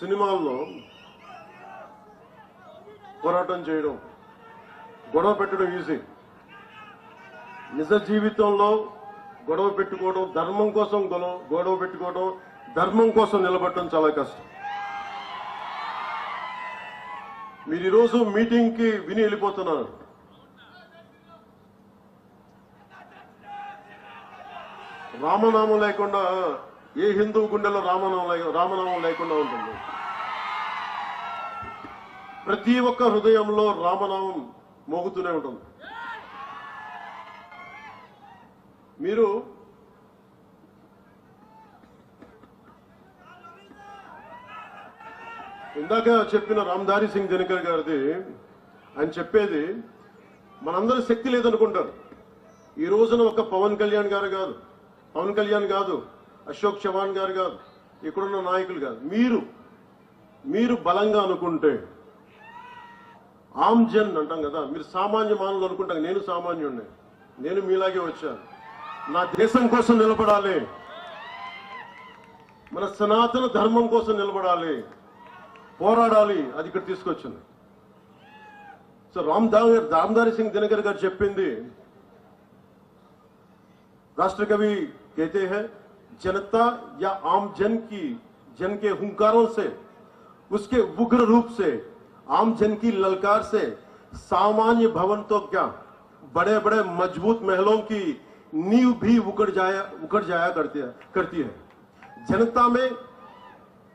సినిమాల్లో పోరాటం చేయడం గొడవ పెట్టడం ఈజీ. నిజ జీవితంలో గొడవ పెట్టుకోవడం ధర్మం కోసం గొడవ గొడవ పెట్టుకోవడం ధర్మం కోసం నిలబడటం చాలా కష్టం. మీరు ఈరోజు మీటింగ్కి విని వెళ్ళిపోతున్నారు. రామనామం లేకుండా ఏ హిందూ గుండెలో రామనామం రామనామం లేకుండా ఉంటుంది? ప్రతి ఒక్క హృదయంలో రామనామం మోగుతూనే ఉంటుంది. మీరు ఇందాక చెప్పిన రామ్దారి సింగ్ దినకర్ గారిది ఆయన చెప్పేది మనందరి శక్తి లేదనుకుంటారు. ఈ రోజున ఒక పవన్ కళ్యాణ్ గారు కాదు పవన్ కళ్యాణ్ కాదు అశోక్ చవాన్ గారు కాదు ఇక్కడున్న నాయకులు కాదు. మీరు మీరు బలంగా అనుకుంటే ఆమ్జన్ అంటాం కదా మీరు సామాన్య మానవులు అనుకుంటాం నేను సామాన్యుడిని నేను మీలాగే వచ్చాను. నా దేశం కోసం నిలబడాలి. మన సనాతన ధర్మం కోసం నిలబడాలి. పోరాడాలి. అది ఇక్కడ తీసుకొచ్చింది. సో రామ్ రామ్దారి సింగ్ దినకర్ గారు చెప్పింది రాష్ట్ర కవి కేతే హే जनता या आम जन की, जन के हुंकारों से, उसके उग्र रूप से, आम जन की ललकार से, सामान्य भवन तो क्या बड़े बड़े मज़बूत महलों की नींव भी उकड़ जाया उकड़ जाया करती है करती है। जनता में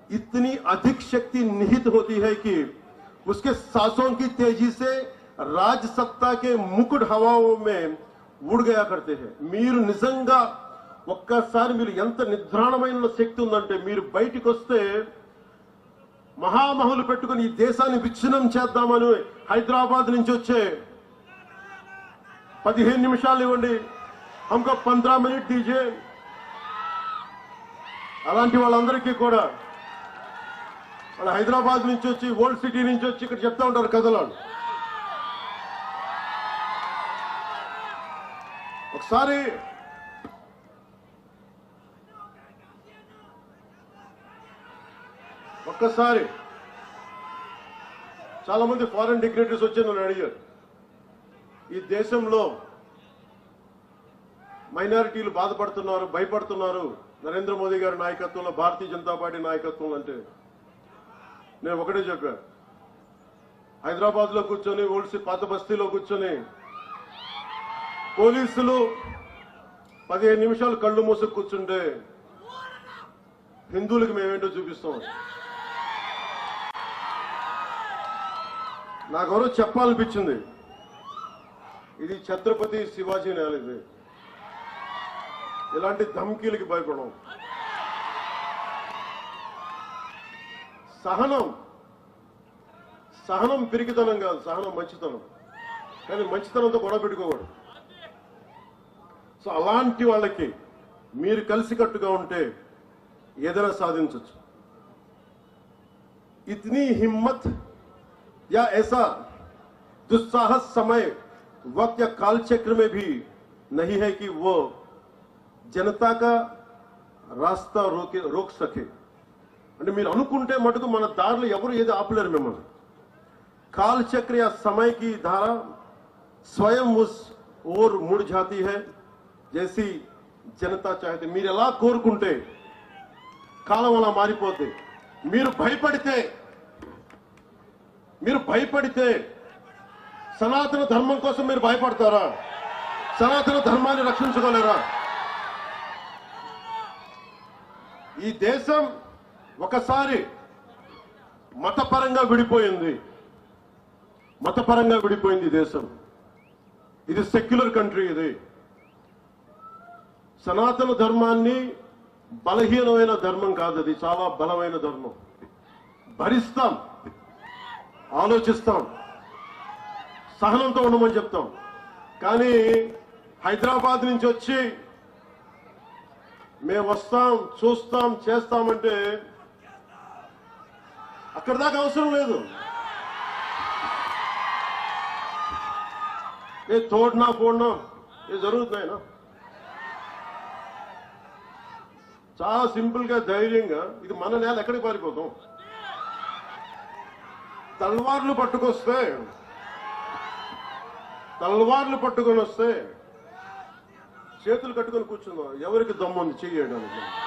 इतनी अधिक शक्ति निहित होती है कि उसके सासों की तेज़ी से राज सत्ता के मुकुट हवाओं में उड़ गया करते हैं। मीर निजंगा ఒక్కసారి మీరు ఎంత నిద్రాణమైన శక్తి ఉందంటే మీరు బయటికి వస్తే మహామహులు పెట్టుకుని ఈ దేశాన్ని విచ్ఛిన్నం చేద్దామని హైదరాబాద్ నుంచి వచ్చే పదిహేను నిమిషాలు ఇవ్వండి. హంకో పంద్రా మినిట్ డీజే అలాంటి వాళ్ళందరికీ కూడా వాళ్ళు హైదరాబాద్ నుంచి వచ్చి ఓల్డ్ సిటీ నుంచి వచ్చి ఇక్కడ చెప్తా ఉంటారు కథలు ఒకసారి ఒక్కసారి చాలా మంది ఫారెన్ డిగ్నేటరీస్ వచ్చి నన్ను అడిగారు. ఈ దేశంలో మైనారిటీలు బాధపడుతున్నారు భయపడుతున్నారు. నరేంద్ర మోదీ గారి నాయకత్వంలో భారతీయ జనతా పార్టీ నాయకత్వం అంటే నేను ఒకటే చెప్పాను. హైదరాబాద్లో కూర్చొని ఓల్సి పాత బస్తీలో కూర్చొని పోలీసులు పదిహేను నిమిషాలు కళ్ళు మూసుకు కూర్చుంటే హిందువులకు మేమేంటో చూపిస్తాం నాకెవరో చెప్పాలనిపించింది. ఇది ఛత్రపతి శివాజీ నేల ఇది ఇలాంటి ధమ్కీలకి భయపడం సహనం. సహనం పిరికితనం కాదు సహనం మంచితనం. కానీ మంచితనంతో గొడవ పెట్టుకోకూడదు. సో అలాంటి వాళ్ళకి మీరు కలిసికట్టుగా ఉంటే ఏదైనా సాధించవచ్చు ఇతని హిమ్మత్ या ऐसा दुस्साहस समय वक्त या काल चक्र में भी नहीं है कि वो जनता का రాస్తా రోకే రోక్ సకే అంటే మీరు అనుకుంటే మటుకు మన దారిలో ఎవరు ఏది ఆపలేరు మిమ్మల్ని काल चक्र या समय की धारा स्वयं उस ओर मुड़ जाती है जैसी జనతా చాహతే మీరు ఎలా కోరుకుంటే కాలం అలా మారిపోతే మీరు భయపడితే మీరు భయపడితే సనాతన ధర్మం కోసం మీరు భయపడతారా? సనాతన ధర్మాన్ని రక్షించుకోలేరా? ఈ దేశం ఒకసారి మతపరంగా విడిపోయింది. మతపరంగా విడిపోయింది దేశం. ఇది సెక్యులర్ కంట్రీ ఇది. సనాతన ధర్మాన్ని బలహీనమైన ధర్మం కాదు అది. చాలా బలమైన ధర్మం. భరిస్తాం. ఆలోచిస్తాం. సహనంతో ఉండమని చెప్తాం. కానీ హైదరాబాద్ నుంచి వచ్చి మేము వస్తాం చూస్తాం చేస్తామంటే అక్కడ దాకా అవసరం లేదు. ఏ తోడినా పోడినా ఏ జరుగుతున్నాయినా. చాలా సింపుల్గా ధైర్యంగా ఇది మన నేల ఎక్కడికి పారిపోతాం? తల్వార్లు పట్టుకొస్తే తల్వార్లు పట్టుకొని వస్తే చేతులు కట్టుకొని కూర్చుందో. ఎవరికి దమ్ముంది? చేయడానికి చెయ్యడానికి